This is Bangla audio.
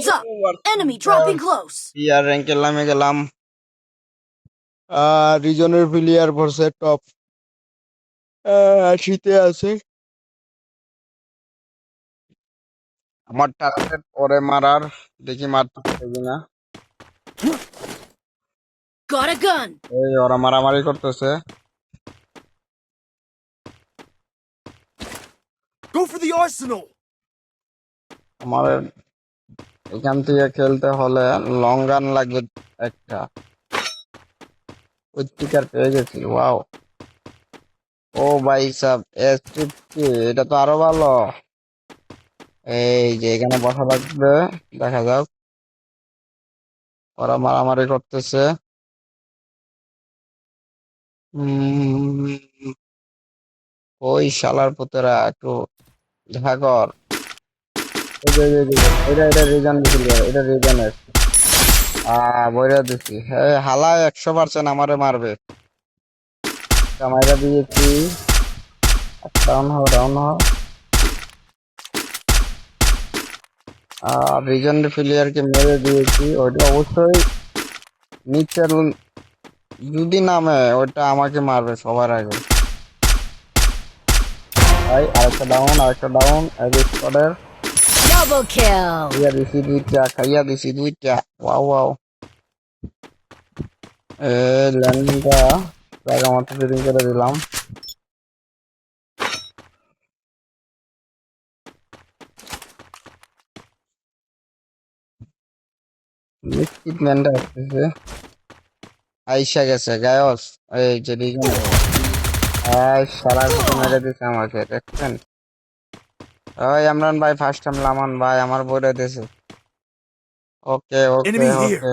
Heads up! Enemy dropping close. ইয়ার র্যাঙ্কে নামে গেলাম রিজনের প্লেয়ার ভরসে টপ শীতে আছে আমার টার্গেট পরে মারার দেখি মারতে পারবি না Got a gun. এই ওরা মারামারি করতেছে Go for the arsenal! আমার এখান থেকে খেলতে হলে লং গান লাগবে একটা। স্পিকার পেয়ে গেছি ওয়াও ও ভাই সাব এস এটা তো আরও ভালো। এই যে এখানে বসা লাগবে, দেখা যাক। ওরা মারামারি করতেছে। ওই শালার পুতেরা, একটু দেখা কর এই যে, এই যে, এই যে, এটা এটা রিজন দিছিল এটা রিজনের আহ বইরা দিছি। হালা একশো পার্সেন্ট আমারে মারবে। কামাইরা দিয়েছি। ডাউন হও ডাউন হও। আর রিজন প্লেয়ারকে মেরে দিয়েছি। ওইটা অবশ্যই নিচের যদি নামে ওইটা আমাকে মারবে সবার আগে। ভাই আরেকটা ডাউন আরেকটা ডাউন স্কোয়াডের Double kill. খাইয়া দিছি দুইটা খাইয়া দিছি দুইটা ওয়াও ওয়াও এ ল্যান্ডিংটা জায়গা মতো সেটিং করে দিলাম নিশ্চিত ম্যানটা আসতেছে আইসা গেছে গায়স এই যে রিজন এই সারা কিছু মেরে দিছে আমাকে দেখছেন ওই আমরান ভাই ফার্স্ট টাইম লামান ভাই আমার বইটা দিছে। ওকে ওকে ওকে